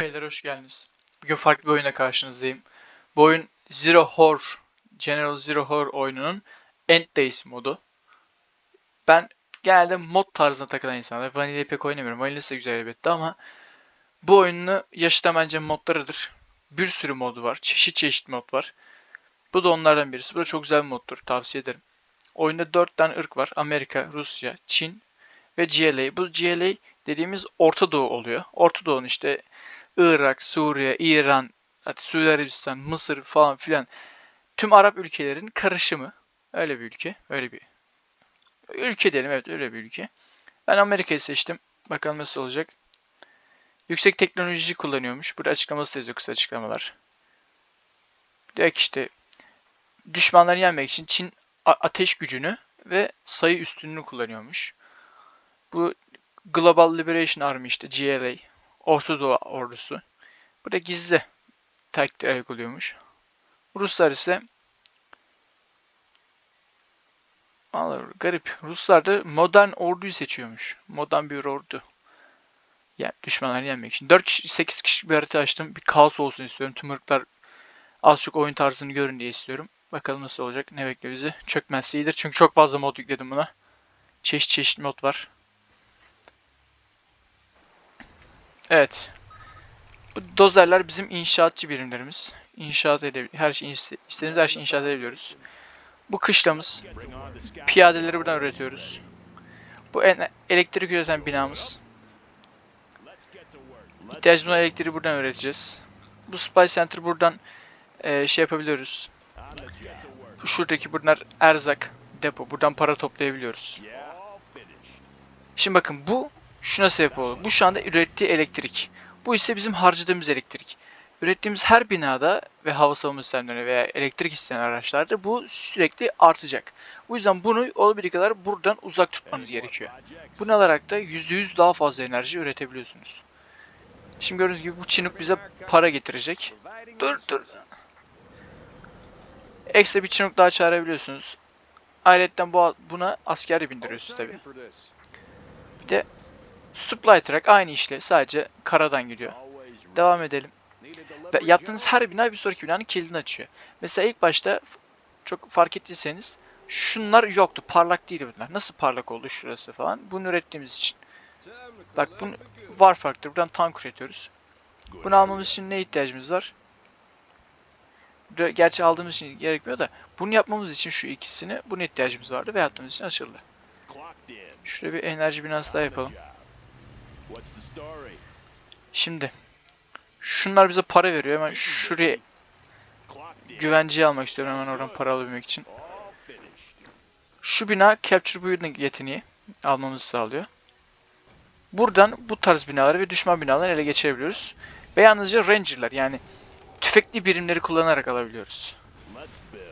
Beyler hoş geldiniz. Bugün farklı bir oyuna karşınızdayım. Bu oyun Zero Horror, General Zero Horror oyununun End Days modu. Ben genelde mod tarzına takılan insanlar. Vanilla pek oynamıyorum. Vanilla'sı da güzel elbette ama bu oyunu yaşıta bence modlarıdır. Bir sürü modu var. Çeşit çeşit mod var. Bu da onlardan birisi. Bu da çok güzel bir moddur. Tavsiye ederim. Oyunda 4 tane ırk var. Amerika, Rusya, Çin ve GLA. Bu GLA dediğimiz Orta Doğu oluyor. Orta Doğu'nun işte Irak, Suriye, İran, hatta Suudi Arabistan, Mısır falan filan tüm Arap ülkelerin karışımı. Öyle bir ülke. Öyle bir ülke diyelim evet öyle bir ülke. Ben Amerika'yı seçtim. Bakalım nasıl olacak. Yüksek teknoloji kullanıyormuş. Burada açıklaması da yazıyor kısa açıklamalar. Diyor ki işte düşmanları yenmek için Çin ateş gücünü ve sayı üstünlüğünü kullanıyormuş. Bu Global Liberation Army işte GLA. Orta Doğu ordusu. Burada gizli taktikler uyguluyormuş. Ruslar ise Vallahi garip. Ruslar da modern orduyu seçiyormuş. Modern bir ordu. Yani düşmanları yenmek için. 4 kişi, 8 kişilik bir harita açtım. Bir kaos olsun istiyorum. Tüm ırklar az çok oyun tarzını görün diye istiyorum. Bakalım nasıl olacak. Ne bekliyor bizi. Çökmezse iyidir. Çünkü çok fazla mod yükledim buna. Çeşit çeşit mod var. Evet. Bu dozerler bizim inşaatçı birimlerimiz. İnşaat edebil her şey istediğimiz her şeyi inşaat edebiliyoruz. Bu kışlamız. Piyadeleri buradan üretiyoruz. Bu elektrik üreten binamız. İhtiyacımız olan elektriği buradan üreteceğiz. Bu supply center buradan eee, şey yapabiliyoruz. Şuradaki bunlar erzak depo. Buradan para toplayabiliyoruz. Şimdi bakın bu şuna sebep olur. Bu şu anda ürettiği elektrik. Bu ise bizim harcadığımız elektrik. Ürettiğimiz her binada ve hava savunma sistemlerine veya elektrik isteyen araçlarda bu sürekli artacak. Bu yüzden bunu olabildiği kadar buradan uzak tutmanız gerekiyor. Bunu alarak da %100 daha fazla enerji üretebiliyorsunuz. Şimdi gördüğünüz gibi bu Chinook bize para getirecek. Dur dur. Ekstra bir Chinook daha çağırabiliyorsunuz. Ayrıca bu, buna asker de bindiriyorsunuz tabi. Supply truck aynı işle sadece karadan gidiyor. Devam edelim. Ve yaptığınız her bina bir sonraki binanın kilidini açıyor. Mesela ilk başta çok fark ettiyseniz şunlar yoktu. Parlak değildi bunlar. Nasıl parlak oldu şurası falan? Bunu ürettiğimiz için. Bak bunu var faktör. Buradan tank üretiyoruz. Bunu almamız için ne ihtiyacımız var? Gerçi aldığımız için gerekmiyor da bunu yapmamız için şu ikisini buna ihtiyacımız vardı ve yaptığımız için açıldı. Şuraya bir enerji binası daha yapalım. Şimdi şunlar bize para veriyor. Hemen şuraya güvenceye almak istiyorum hemen oradan para alabilmek için. Şu bina Capture Building yeteneği almamızı sağlıyor. Buradan bu tarz binaları ve düşman binaları ele geçirebiliyoruz. Ve yalnızca Ranger'lar yani tüfekli birimleri kullanarak alabiliyoruz.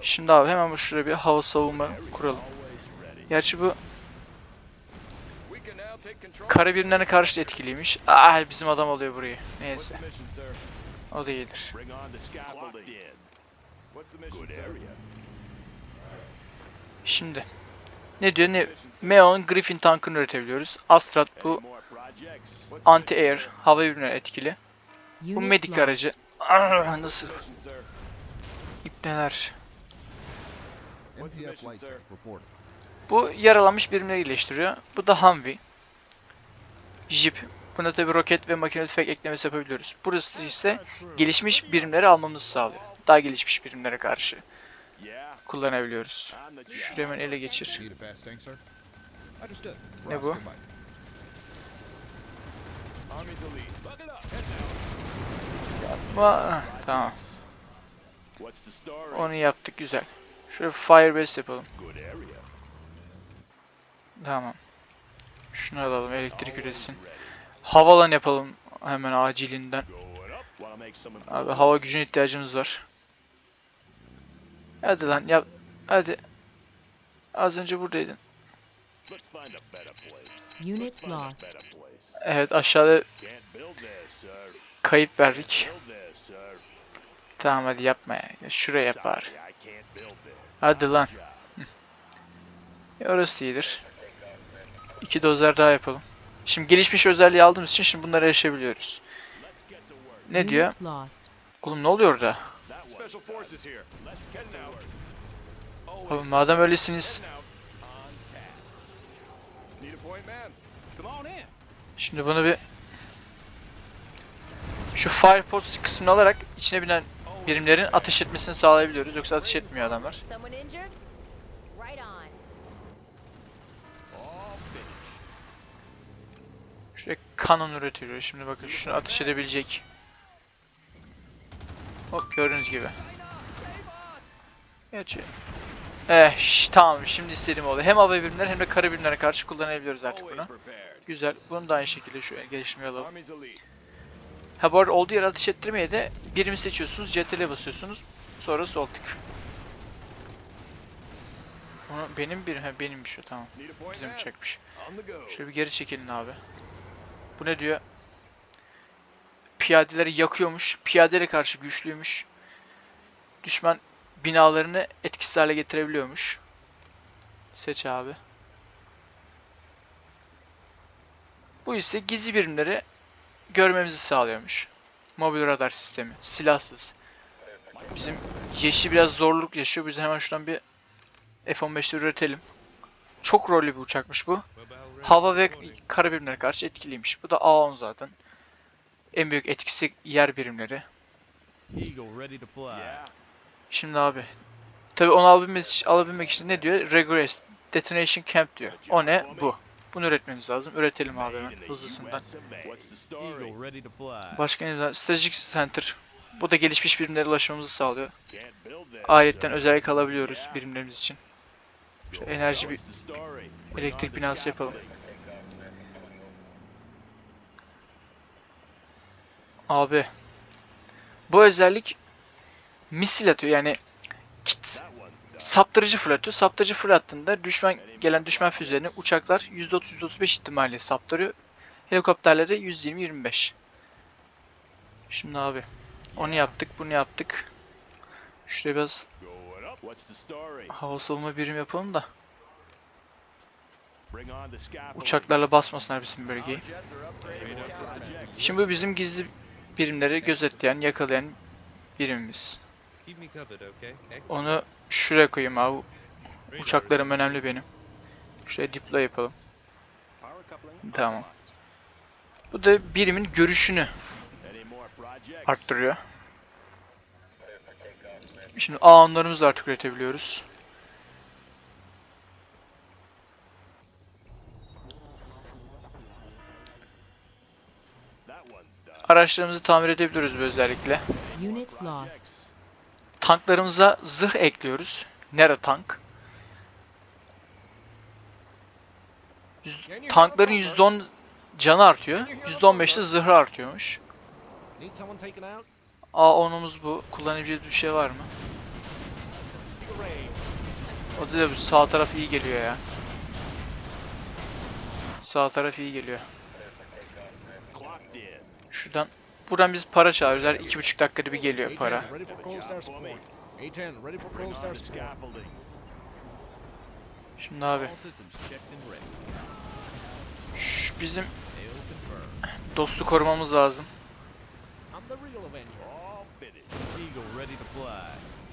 Şimdi abi hemen şuraya bir hava savunma kuralım. Gerçi bu kara birimlerine karşı da etkiliymiş. Ah bizim adam alıyor burayı. Neyse o da iyidir. Şimdi ne diyor ne Meon Griffin tankını üretebiliyoruz. Astrat bu anti-air hava birimlerine etkili. Bu medik aracı. Ah, nasıl? İpneler. Bu yaralanmış birimleri iyileştiriyor. Bu da Humvee. Jeep. Buna tabi roket ve makine tüfek eklemesi yapabiliyoruz. Burası ise gelişmiş birimleri almamızı sağlıyor. Daha gelişmiş birimlere karşı kullanabiliyoruz. Şurayı hemen ele geçir. Ne bu? Ama, tamam. Onu yaptık güzel. Şöyle firebase yapalım. Tamam. Şunu alalım elektrik üretsin. Havalan yapalım hemen acilinden. Abi hava gücüne ihtiyacımız var. Hadi lan yap. Hadi. Az önce buradaydın. Unit lost. Evet aşağıda kayıp verdik. Tamam hadi yapma ya. Ya Şuraya yap bari. Hadi lan. Orası iyidir. İki dozer daha yapalım. Şimdi gelişmiş özelliği aldığımız için şimdi bunlara erişebiliyoruz. Ne diyor? Oğlum ne oluyor orada? Oğlum madem öylesiniz. Şimdi bunu bir şu firepods kısmını alarak içine binen birimlerin ateş etmesini sağlayabiliyoruz. Yoksa ateş etmiyor adamlar. Şuraya kanon üretiliyor. Şimdi bakın şunu ateş edebilecek. Hop gördüğünüz gibi. Gerçi. Eh şş, tamam şimdi istediğim oldu. Hem hava birimleri hem de kara birimlere karşı kullanabiliyoruz artık bunu. Güzel. Bunu da aynı şekilde şu elite. Ha bu arada olduğu yere ateş ettirmeye de birimi seçiyorsunuz. CTRL'e basıyorsunuz. Sonra sol tık. Onu benim birim. Ha benimmiş o tamam. Bizim uçakmış. Şöyle bir geri çekilin abi. Bu ne diyor? Piyadeleri yakıyormuş. Piyadere karşı güçlüymüş. Düşman binalarını etkisiz hale getirebiliyormuş. Seç abi. Bu ise gizli birimleri görmemizi sağlıyormuş. Mobil radar sistemi. Silahsız. Bizim yeşil biraz zorluk yaşıyor. Biz hemen şuradan bir F-15'leri üretelim. Çok rollü bir uçakmış bu. Hava ve kara birimlere karşı etkiliymiş. Bu da A10 zaten. En büyük etkisi yer birimleri. Şimdi abi. Tabi onu alabilmek alabilmek için ne diyor? Regress Detonation Camp diyor. O ne? Bu. Bunu üretmemiz lazım. Üretelim abi hemen hızlısından. Başka ne var? Strategic Center. Bu da gelişmiş birimlere ulaşmamızı sağlıyor. Sir. özellik alabiliyoruz birimlerimiz için. Şu enerji bir elektrik binası yapalım. Abi. Bu özellik misil atıyor yani kit saptırıcı fırlatıyor. Saptırıcı fırlattığında düşman gelen düşman füzelerini uçaklar %30-%35 ihtimalle saptırıyor. Helikopterleri %20-25. Şimdi abi onu yaptık, bunu yaptık. Şuraya biraz hava savunma birim yapalım da Bring on the scaffolding. uçaklarla basmasınlar bizim bölgeyi. Şimdi bu bizim gizli birimleri gözetleyen, yakalayan birimimiz. Onu şuraya koyayım abi. Uçaklarım önemli benim. Şuraya deploy yapalım. Tamam. Bu da birimin görüşünü Any Şimdi A10'larımızı artık üretebiliyoruz. Araçlarımızı tamir edebiliyoruz bu özellikle. Tanklarımıza zırh ekliyoruz. Nera tank. Tankların %10 canı artıyor. %15'te zırhı artıyormuş. Need someone taken out? A10'umuz bu. Kullanabileceğiz bir şey var mı? O da bu sağ taraf iyi geliyor ya. Sağ taraf iyi geliyor. Şuradan buradan biz para çağırıyoruz. Her iki buçuk dakikada bir geliyor para. A-10 ready for cold star support. A-10 ready for Bring cold star on the support. scaffolding. Şimdi abi şu bizim dostu korumamız lazım.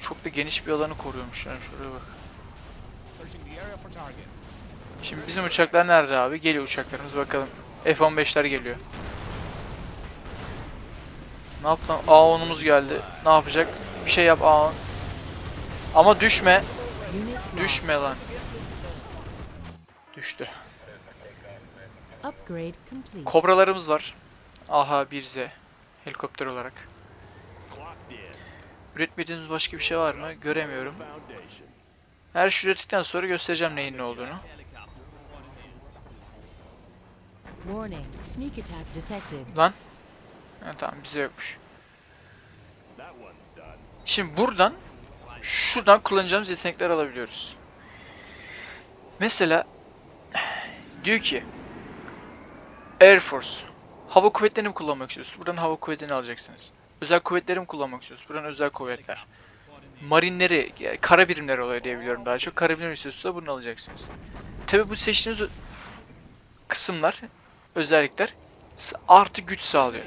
Çok da geniş bir alanı koruyormuş. Yani şuraya bak. Searching the area for targets. Şimdi bizim uçaklar nerede abi? Geliyor uçaklarımız bakalım. F-15'ler geliyor. Ne yaptın? A10'umuz geldi. Ne yapacak? Bir şey yap A10. Ama düşme. Düşme lan. Düştü. Upgrade complete. Kobralarımız var. AH 1Z. Helikopter olarak. Üretmediğimiz başka bir şey var mı? Göremiyorum. Her şey ürettikten sonra göstereceğim neyin ne olduğunu. Lan. Ha, tamam bize yokmuş. Şimdi buradan şuradan kullanacağımız yetenekler alabiliyoruz. Mesela diyor ki Air Force hava kuvvetlerini mi kullanmak istiyorsunuz? Buradan hava kuvvetlerini alacaksınız. Özel kuvvetleri mi kullanmak istiyorsunuz? Buradan özel kuvvetler. Marinleri, yani kara birimleri oluyor diye biliyorum daha çok. Kara birimleri istiyorsanız bunu alacaksınız. Tabi bu seçtiğiniz kısımlar, özellikler artı güç sağlıyor.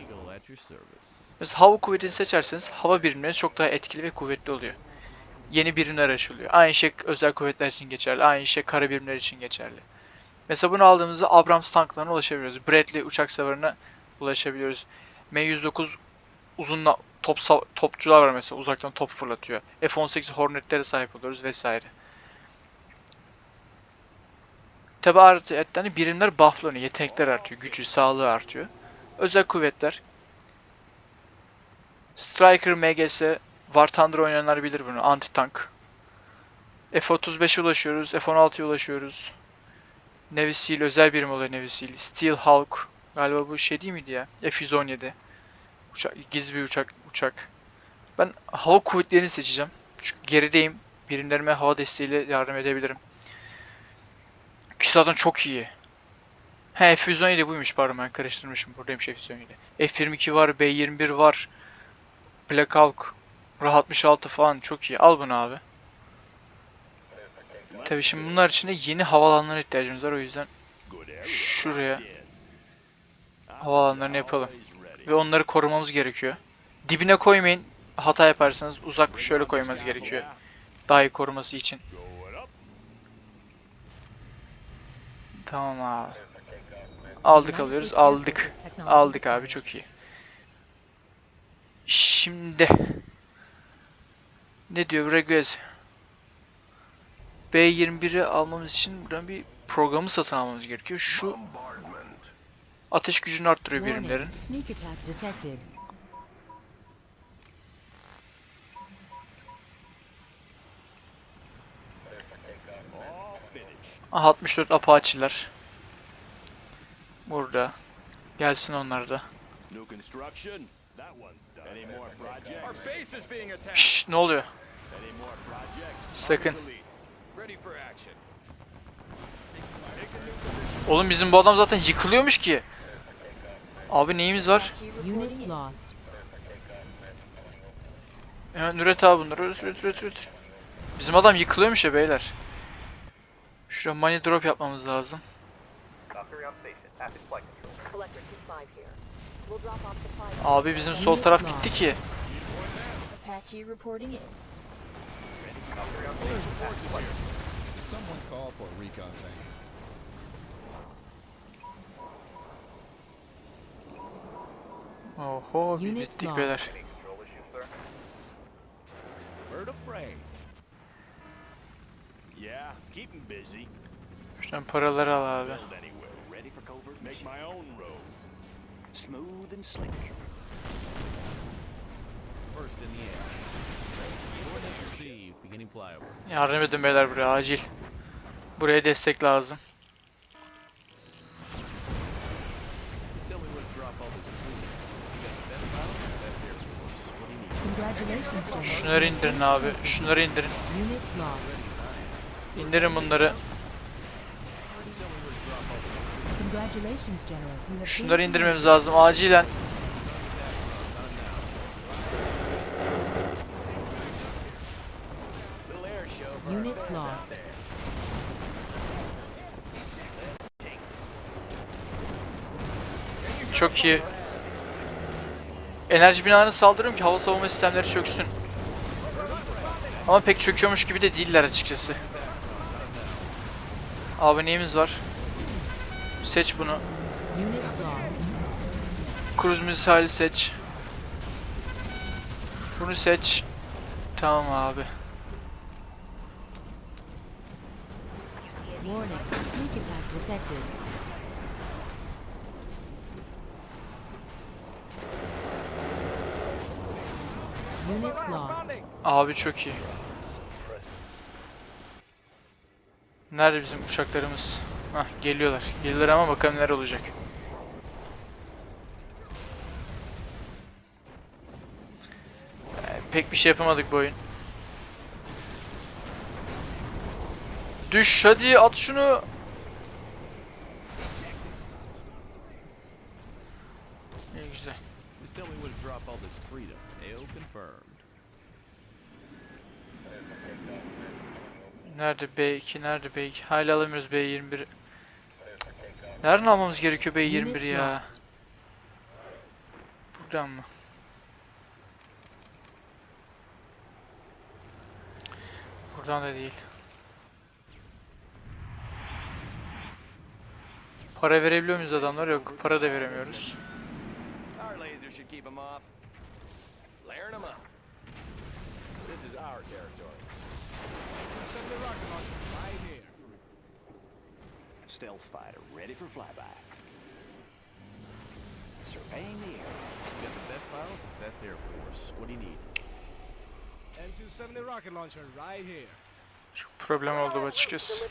Mesela hava kuvvetini seçerseniz hava birimleri çok daha etkili ve kuvvetli oluyor. Yeni birimler açılıyor. Aynı şey özel kuvvetler için geçerli. Aynı şey kara birimler için geçerli. Mesela bunu aldığımızda Abrams tanklarına ulaşabiliyoruz. Bradley uçak savarına ulaşabiliyoruz. M109 uzun na- top topçular var mesela uzaktan top fırlatıyor. F-18 Hornet'lere sahip oluyoruz vesaire. Tabi artı birimler bufflanıyor, yetenekler artıyor, gücü, sağlığı artıyor. Özel kuvvetler. Striker, MGS, War Thunder oynayanlar bilir bunu. Anti tank. F-35'e ulaşıyoruz, F-16'ya ulaşıyoruz. Navy Seal özel birim oluyor Navy Seal. Steel Hawk. Galiba bu şey değil miydi ya? F-117. Uçak, gizli bir uçak. uçak. Ben hava kuvvetlerini seçeceğim. Çünkü gerideyim. Birimlerime hava desteğiyle yardım edebilirim. Ki zaten çok iyi. He F-117 buymuş pardon ben karıştırmışım. Buradaymış F-117. F-22 var, B-21 var. Black Hawk. RAH-66 falan çok iyi. Al bunu abi. Tabii şimdi bunlar için de yeni havaalanlarına ihtiyacımız var o yüzden şuraya Yeah. havaalanlarını yapalım. Ve onları korumamız gerekiyor. Dibine koymayın. Hata yaparsanız uzak şöyle koymanız gerekiyor. Daha iyi koruması için. Tamam abi. Aldık alıyoruz. Aldık. Aldık abi çok iyi. Şimdi ne diyor Reguez? B21'i almamız için buradan bir programı satın almamız gerekiyor. Şu ateş gücünü arttırıyor birimlerin. Aha, 64 Apache'ler. Burada. Gelsin onlar da. Şşş ne oluyor? Sakın. Oğlum bizim bu adam zaten yıkılıyormuş ki. Abi neyimiz var? Unit lost. Hemen üret abi bunları. Üret üret üret üret. Bizim adam yıkılıyormuş ya beyler. Şuraya money drop yapmamız lazım. Collector 2-5 here. We'll drop off supplies. Abi bizim sol taraf gitti ki. Apache reporting in. Someone call for a recon tank. Oho Unit bittik beyler. Bird of prey. Yeah, keep 'em busy. Şuradan paraları al abi. Build anywhere. Ready for covert Make my own road. Smooth and slick. First in the air. Yardım edin beyler buraya acil. Buraya destek lazım. Şunları indirin abi. Şunları indirin. İndirin bunları. Şunları indirmemiz lazım acilen. Çok iyi. Enerji binalarına saldırıyorum ki hava savunma sistemleri çöksün. Ama pek çöküyormuş gibi de değiller açıkçası. Abi neyimiz var? Seç bunu. Cruise misali seç. Bunu seç. Tamam abi. Warning, sneak attack detected. Unit lost. Responding. Abi çok iyi. Nerede bizim uçaklarımız? Hah geliyorlar. Geliyorlar ama bakalım neler olacak. Ee, pek bir şey yapamadık bu oyun. Düş hadi at şunu. İyi güzel. Just tell me where to drop all this freedom. Nerede B2? Nerede B2? Hala alamıyoruz B21. Nereden almamız gerekiyor B21 ya? Buradan mı? Buradan da değil. Para verebiliyor muyuz adamlar? Yok, para da veremiyoruz. Layering them up. This is our territory. Stealth fighter ready for flyby. Surveying the area. You got the best pilot, best Air Force. What do you need? And 270 rocket launcher right here. Çok problem oldu bu açıkçası.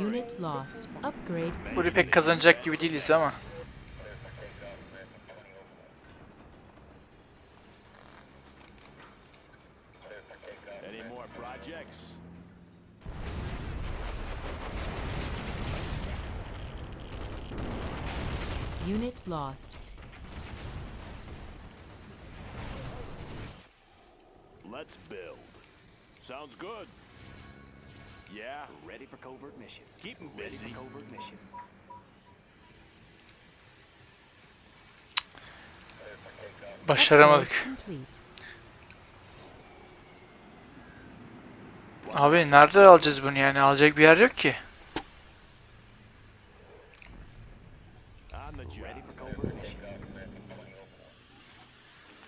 Unit lost. Upgrade Burayı pek kazanacak gibi değiliz ama. More? Unit lost. Let's build. Sounds good. Yeah. Ready for covert mission. Keep 'em busy. Ready for covert mission. Başaramadık. Abi nerede alacağız bunu yani? Alacak bir yer yok ki.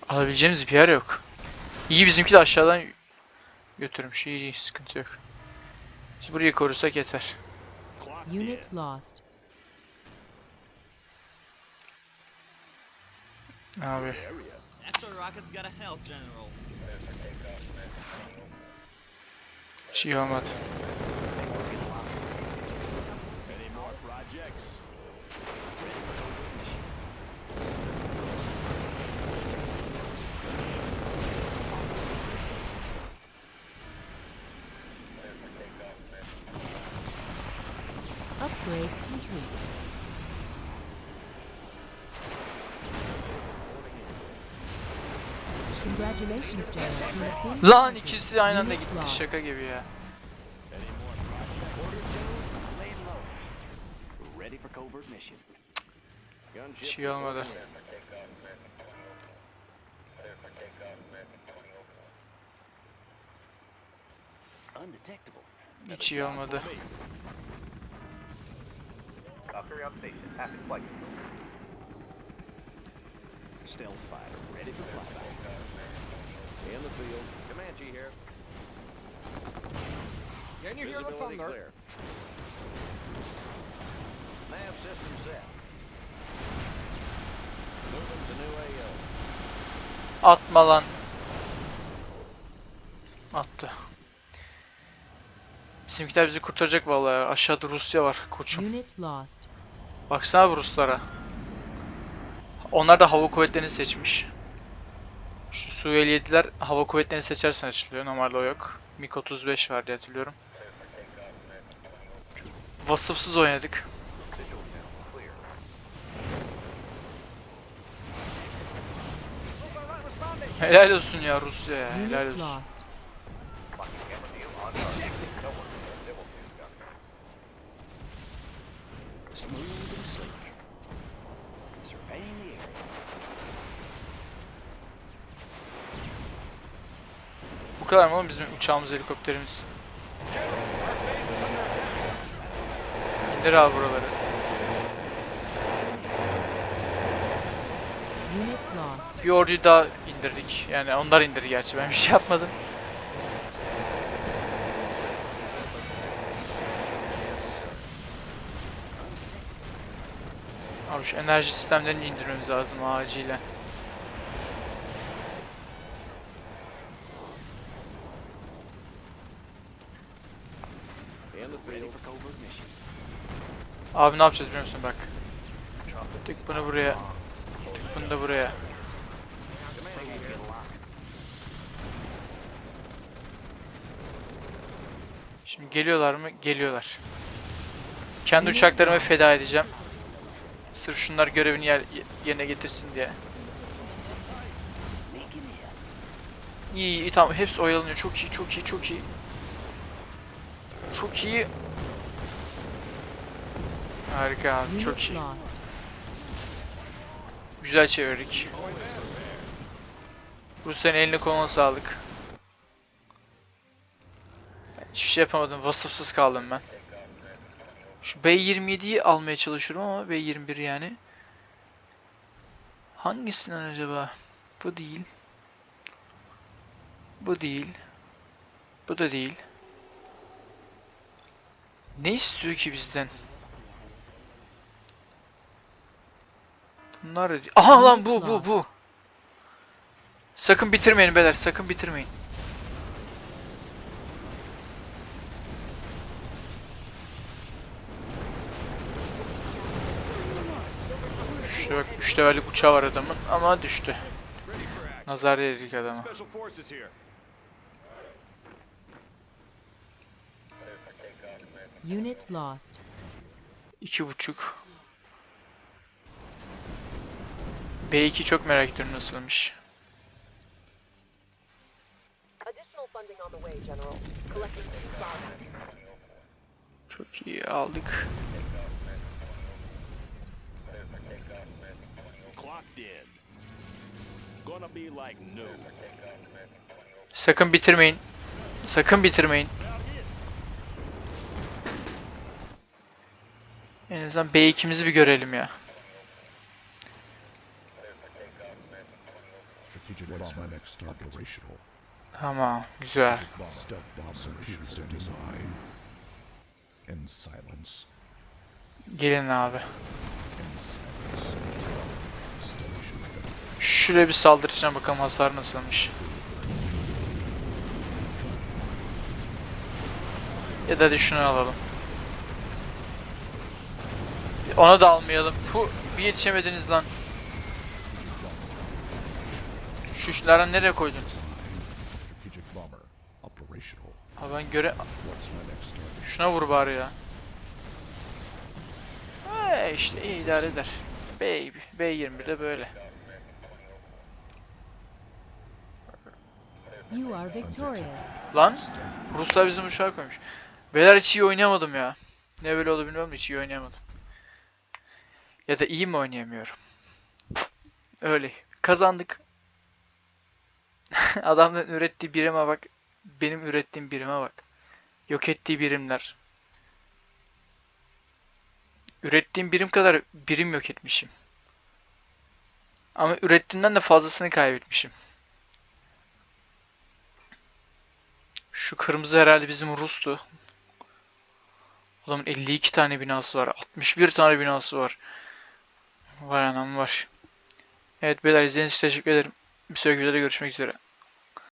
Alabileceğimiz bir yer yok. İyi bizimki de aşağıdan götürmüş. İyi iyi sıkıntı yok. Biz burayı korursak yeter. Unit lost. Abi. چی آمد؟ Lan ikisi aynı anda gitti. Şaka gibi ya. Hiç iyi olmadı. Hiç iyi olmadı. Stealth fighter ready for flyby. In the field. Comanche here. Can you hear the thunder? clear. Nav system set. Moving to new AO. Atma lan. Attı. Bizimkiler bizi kurtaracak vallahi. ya. Aşağıda Rusya var koçum. Baksana bu Ruslara. Onlar da hava kuvvetlerini seçmiş. Şu Su 57'ler hava kuvvetlerini seçersen açılıyor. Normalde o yok. MiG-35 var diye hatırlıyorum. Vasıfsız oynadık. Helal olsun ya Rusya ya. Helal olsun. lost. Smooth and sleek. Surveying the area. Bu kadar mı oğlum bizim uçağımız, helikopterimiz? İndir abi buraları. Bir orduyu daha indirdik. Yani onlar indirdi gerçi ben bir şey yapmadım. Şu enerji sistemlerini indirmemiz lazım acilen. Abi ne yapacağız biliyor musun bak. Tık bunu buraya. Tık bunu da buraya. Şimdi geliyorlar mı? Geliyorlar. Kendi uçaklarımı feda edeceğim. Sırf şunlar görevini yer, yerine getirsin diye. İyi iyi tamam hepsi oyalanıyor. Çok iyi çok iyi çok iyi. Çok iyi. Harika çok iyi. Güzel çevirdik. Rusya'nın eline koluna sağlık. Hiçbir şey yapamadım. Vasıfsız kaldım ben. Şu B27'yi almaya çalışıyorum ama B21 yani. Hangisinden acaba? Bu değil. Bu değil. Bu da değil. Ne istiyor ki bizden? Bunlar. Aha lan bu bu bu. Sakın bitirmeyin beyler. Sakın bitirmeyin. Şuraya bak 3 levellik uçağı var adamın ama düştü. Nazar değdik adama. Unit lost. İki buçuk. B2 çok merak ediyorum nasılmış. Additional funding on the way, General. Collecting 50,000. Çok iyi aldık. Clocked in. Gonna be like new. Sakın bitirmeyin. Sakın bitirmeyin. En azından B2'mizi bir görelim ya. Tamam, güzel. Gelin abi. Şuraya bir saldıracağım bakalım hasar nasılmış. Ya da hadi şunu alalım. Onu da almayalım. Pu bir yetişemediniz lan. Şu şunları nereye koydun? Strategic bomber operational. Ha ben göre... Şuna vur bari ya. Ee, işte iyi idare eder. B, B21'de böyle. You are victorious. Lan Ruslar bizim uçağı koymuş. Beyler hiç iyi oynayamadım ya. Ne böyle oldu bilmiyorum hiç iyi oynayamadım. Ya da iyi mi oynayamıyorum? Öyle. Kazandık. Adamların ürettiği birime bak. Benim ürettiğim birime bak. Yok ettiği birimler. Ürettiğim birim kadar birim yok etmişim. Ama ürettiğimden de fazlasını kaybetmişim. Şu kırmızı herhalde bizim Rus'tu. Adamın 52 tane binası var. 61 tane binası var. Vay anam var. Evet beyler izlediğiniz için teşekkür ederim. Bir sonraki videoda görüşmek üzere.